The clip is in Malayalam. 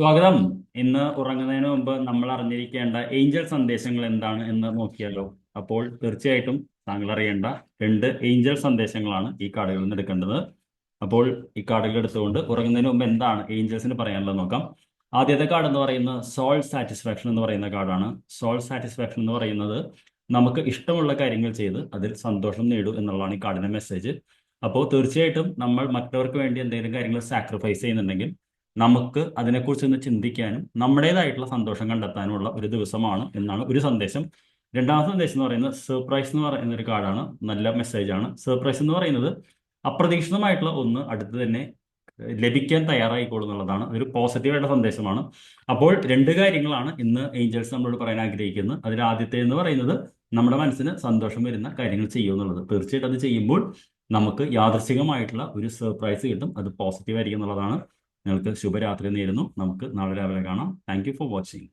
സ്വാഗതം. ഇന്ന് ഉറങ്ങുന്നതിന് മുമ്പ് നമ്മൾ അറിഞ്ഞിരിക്കേണ്ട ഏഞ്ചൽ സന്ദേശങ്ങൾ എന്താണ് എന്ന് നോക്കിയാലോ. അപ്പോൾ തീർച്ചയായിട്ടും താങ്കൾ അറിയേണ്ട രണ്ട് ഏഞ്ചൽ സന്ദേശങ്ങളാണ് ഈ കാർഡുകളിൽ നിന്ന് എടുക്കേണ്ടത്. അപ്പോൾ ഈ കാർഡുകൾ എടുത്തുകൊണ്ട് ഉറങ്ങുന്നതിന് മുമ്പ് എന്താണ് ഏഞ്ചൽസിന് പറയാനുള്ളത് നോക്കാം. ആദ്യത്തെ കാർഡ് എന്ന് പറയുന്നത് സോൾ സാറ്റിസ്ഫാക്ഷൻ എന്ന് പറയുന്ന കാർഡാണ്. സോൾ സാറ്റിസ്ഫാക്ഷൻ എന്ന് പറയുന്നത് നമുക്ക് ഇഷ്ടമുള്ള കാര്യങ്ങൾ ചെയ്ത് അതിൽ സന്തോഷം നേടൂ എന്നുള്ളതാണ് ഈ കാർഡിന്റെ മെസ്സേജ്. അപ്പോൾ തീർച്ചയായിട്ടും നമ്മൾ മറ്റവർക്ക് വേണ്ടി എന്തെങ്കിലും കാര്യങ്ങൾ സാക്രിഫൈസ് ചെയ്യുന്നുണ്ടെങ്കിൽ നമുക്ക് അതിനെക്കുറിച്ച് ഒന്ന് ചിന്തിക്കാനും നമ്മുടേതായിട്ടുള്ള സന്തോഷം കണ്ടെത്താനുമുള്ള ഒരു ദിവസമാണ് എന്നാണ് ഒരു സന്ദേശം. രണ്ടാമത്തെ സന്ദേശം എന്ന് പറയുന്നത് സർപ്രൈസ് എന്ന് പറയുന്ന ഒരു കാർഡാണ്. നല്ല മെസ്സേജാണ് സർപ്രൈസ് എന്ന് പറയുന്നത് അപ്രതീക്ഷിതമായിട്ടുള്ള ഒന്ന് അടുത്ത് തന്നെ ലഭിക്കാൻ തയ്യാറായിക്കോളും എന്നുള്ളതാണ്. ഒരു പോസിറ്റീവായിട്ടുള്ള സന്ദേശമാണ്. അപ്പോൾ രണ്ട് കാര്യങ്ങളാണ് ഇന്ന് ഏഞ്ചൽസ് നമ്മളോട് പറയാൻ ആഗ്രഹിക്കുന്നത്. അതിൽ ആദ്യത്തെ എന്ന് പറയുന്നത് നമ്മുടെ മനസ്സിന് സന്തോഷം വരുന്ന കാര്യങ്ങൾ ചെയ്യൂ എന്നുള്ളത്. തീർച്ചയായിട്ടും അത് ചെയ്യുമ്പോൾ നമുക്ക് യാദൃശികമായിട്ടുള്ള ഒരു സർപ്രൈസ് കിട്ടും. അത് പോസിറ്റീവ് ആയിരിക്കും എന്നുള്ളതാണ്. നിങ്ങൾക്ക് ശുഭരാത്രി നേരുന്നു. നമുക്ക് നാളെ രാവിലെ കാണാം. Thank for watching